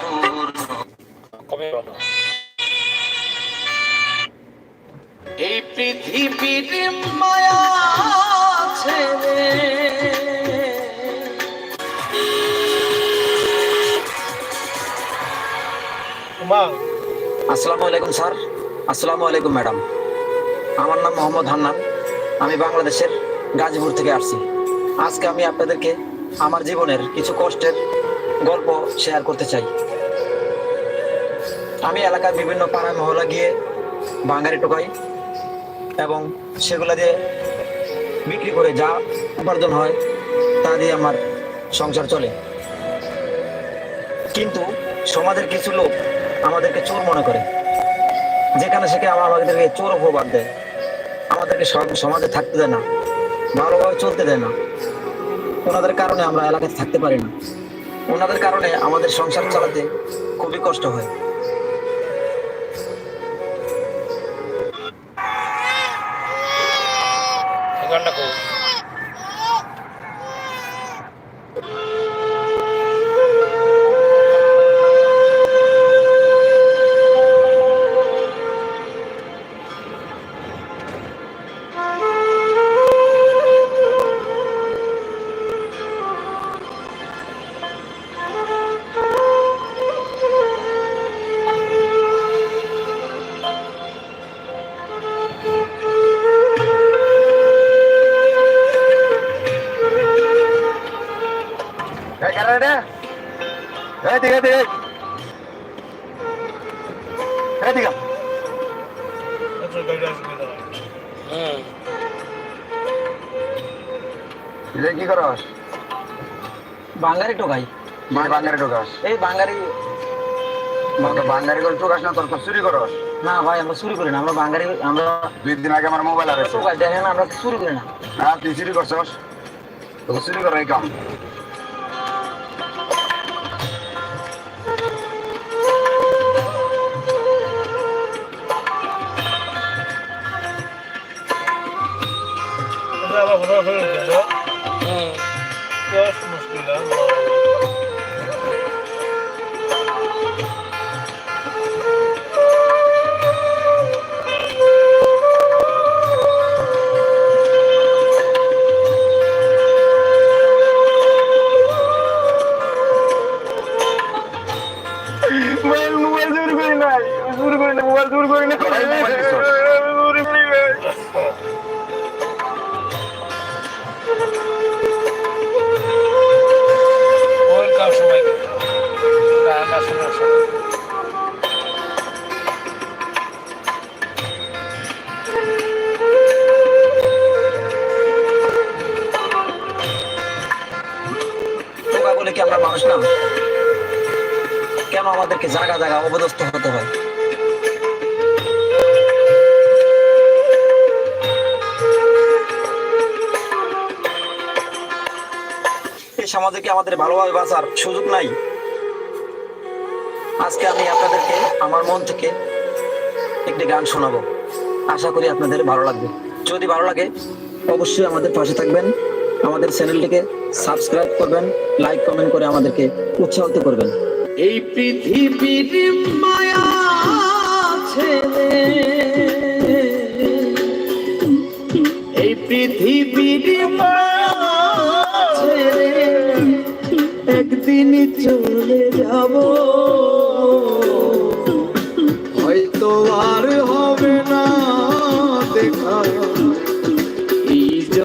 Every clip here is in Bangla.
পূর্ণ এই পৃথিবীর মায়া ছেড়ে আসসালামু আলাইকুম স্যার। আসসালামু আলাইকুম ম্যাডাম। আমার নাম মোহাম্মদ হান্নান। আমি বাংলাদেশের গাজীপুর থেকে আসছি। আজকে আমি আপনাদেরকে আমার জীবনের কিছু কষ্টের গল্প শেয়ার করতে চাই। আমি এলাকার বিভিন্ন পাড়া মহলা গিয়ে বাঙালি টোকাই এবং সেগুলো দিয়ে বিক্রি করে যা উপার্জন হয় তা দিয়ে আমার সংসার চলে। কিন্তু সমাজের কিছু লোক আমাদেরকে চোর মনে করে। যেখানে সেখানে আমার আমাদেরকে চোর অপবাদ দেয়। আমাদেরকে সম- সমাজে থাকতে দেয় না, ভালোভাবে চলতে দেয় না। ওনাদের কারণে আমরা এলাকাতে থাকতে পারি না। ওনাদের কারণে আমাদের সংসার চালাতে খুবই কষ্ট হয়। হুম এটা কি করস? বাঙালি টোকাই মানে বাঙ্গারি ঢোকাস এই বাঙালি বাঙ্গারি করে ঢোকাস না তোর তো চুরি করস। না ভাই আমরা চুরি করি না আমরা বাঙালি আমরা দুই দিন আগে আমার মোবাইল আর দেখেন আমরা চুরি করি না। হ্যাঁ তুই চুরি করছস? তোকে চুরি করাই কাম। হুম মোবাইল বলে কি আমরা মানুষ না? কেন আমাদেরকে জায়গা জায়গা অবদস্থ হতে হয়? সমাজে কি আমাদের ভালোভাবে বাঁচার সুযোগ নাই? আজকে আমি আপনাদেরকে আমার মন থেকে একটি গান শোনাবো। আশা করি আপনাদের ভালো লাগবে। যদি ভালো লাগে, অবশ্যই আমাদের পাশে থাকবেন। আমাদের চ্যানেলটিকে সাবস্ক্রাইব করবেন লাইক কমেন্ট করে আমাদেরকে উৎসাহিত করবেন। এই পৃথিবীর মায়া ছেড়ে এই পৃথিবীর মায়া ছেড়ে একদিন চলে যাব। হয়তো আর হবে না দেখা। এই জ-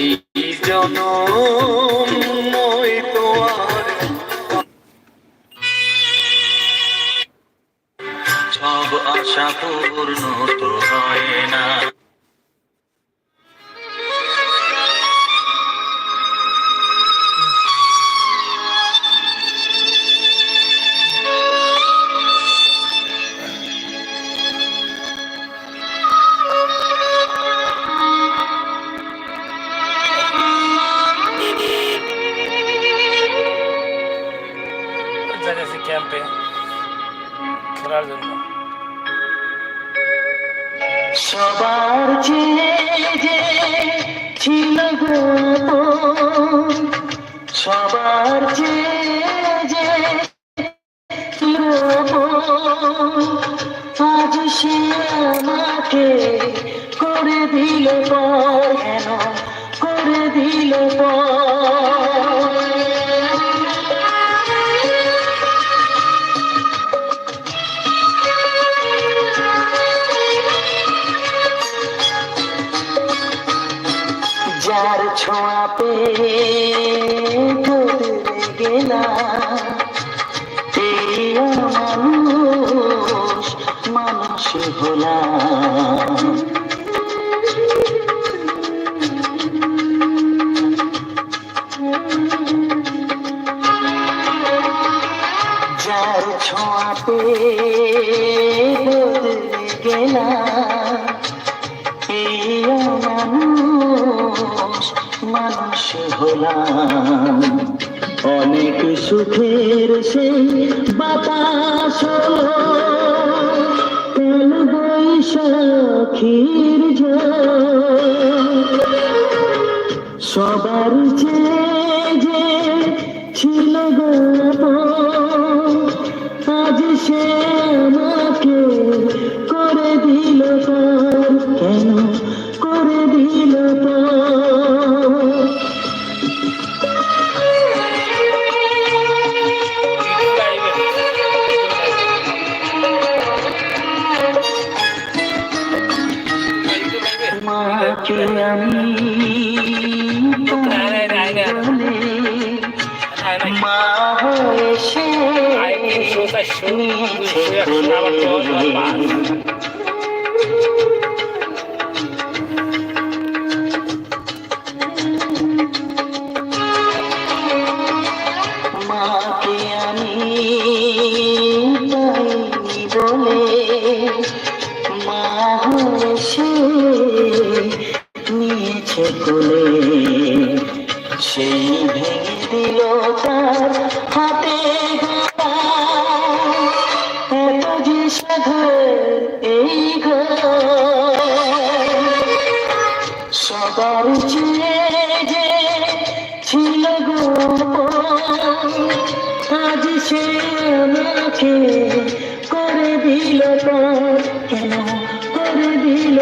এই জনম মই তোমার সব আশা পূর্ণ তো হয় না। ক্যাম্পে খেলার জন্য সবার ছিল সবার আজ সে আমাকে করে দিল পর, কেন করে দিল পর? মানুষ হলাম। যার ছোঁয়া পেয়ে গেলাম এই মানুষ মানুষ হলাম। অনেক সুখের সেই বাতাস ঝড়। সবার চেয়ে যে ছিল গল্প আজ সে আমাকে করে দিল কেন পাঁচ মাকে আমি বলে মা হয়ে নিয়েছে সেই ভেঙে দিল সবার চেয়ে যে ছিল গো আজ সে আমাকে করে দিল কেন করে দিল